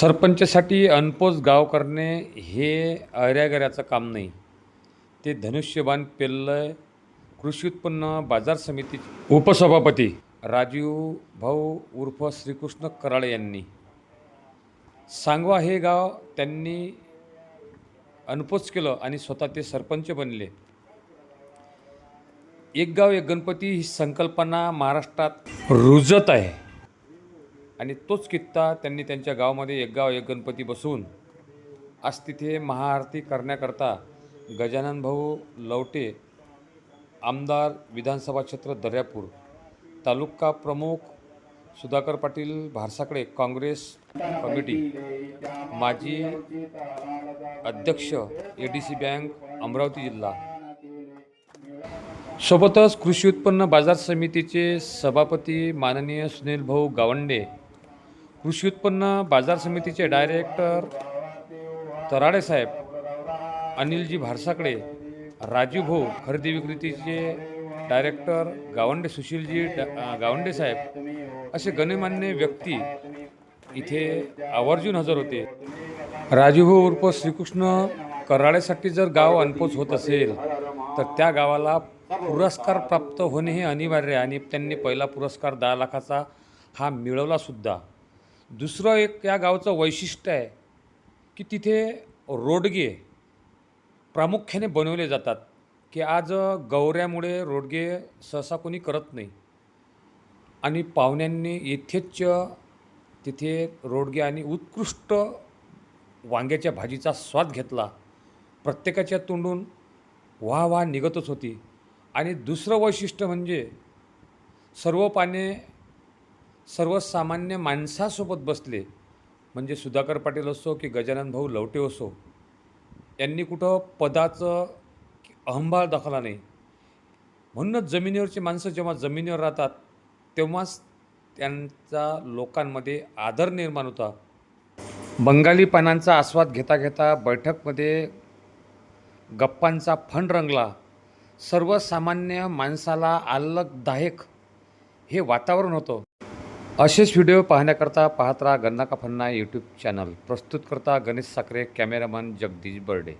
सरपंचसाठी अनपोच गाव करणे हे अऱ्यागऱ्याचं काम नाही. ते धनुष्यबाण पेल्लय. कृषी उत्पन्न बाजार समिती उपसभापती राजीव भाऊ उर्फ श्रीकृष्ण कराळे यांनी. सांगवा हे गाव त्यांनी अनपोच केलं आणि स्वतः ते सरपंच बनले. एक गाव एक गणपती ही संकल्पना महाराष्ट्रात रुजत आहे. आणि तोच कित्ता त्यांनी त्यांच्या गावामध्ये एक गाव एक गणपती बसवून आज तिथे महाआरती करण्याकरता गजानन भाऊ लवटे आमदार विधानसभा क्षेत्र दर्यापूर तालुका प्रमुख सुधाकर पाटील भारसाकडे काँग्रेस कमिटी माजी अध्यक्ष A D C bank Amravati जिल्हा. सोबतच कृषी उत्पन्न बाजार समितीचे सभापती माननीय सुनील भाऊ गावंडे कृषी उत्पन्न बाजार समितीचे डायरेक्टर तराडे साहेब अनिलजी भारसाकडे राजू भाऊ खरेदी विक्रीचे डायरेक्टर गावंडे सुशीलजी गावंडे साहेब असे गणमान्य व्यक्ती इथे आवर्जून हजर होते. राजूभाऊ उर्फ श्रीकृष्ण कराळेसाठी जर गाव अनपोच होत असेल तर त्या गावाला पुरस्कार प्राप्त होणे हे अनिवार्य आहे आणि त्यांनी पहिला पुरस्कार दहा लाखाचा हा मिळवलासुद्धा दुसरं एक या गावचं वैशिष्ट्य आहे की तिथे रोडगे प्रामुख्याने बनवले जातात की आज गौऱ्यामुळे रोडगे सहसा कोणी करत नाही. आणि पाहुण्यांनी येथेच तिथे रोडगे आणि उत्कृष्ट वांग्याच्या भाजीचा स्वाद घेतला. प्रत्येकाच्या तोंडून वाह वाह निघतच होती. आणि दुसरं वैशिष्ट्य म्हणजे सर्व पाने सर्वसामान्य माणसासोबत बसले म्हणजे सुधाकर पाटील असो की गजानन भाऊ लवटे असो यांनी कुठं पदाचं अहंभाळ दाखवला नाही. म्हणूनच जमिनीवरची माणसं जेव्हा जमिनीवर राहतात तेव्हाच त्यांचा लोकांमध्ये आदर निर्माण होता. बंगाली पानांचा आस्वाद घेता घेता बैठकमध्ये गप्पांचा फंड रंगला. सर्वसामान्य माणसाला आल्लकदायक हे वातावरण होतं. असेच व्हिडिओ पाहण्याकरता पाहत राहा गन्ना का फन्ना यूट्यूब चॅनल. प्रस्तुत करता गणेश साखरे कॅमेरामन जगदीश बर्डे.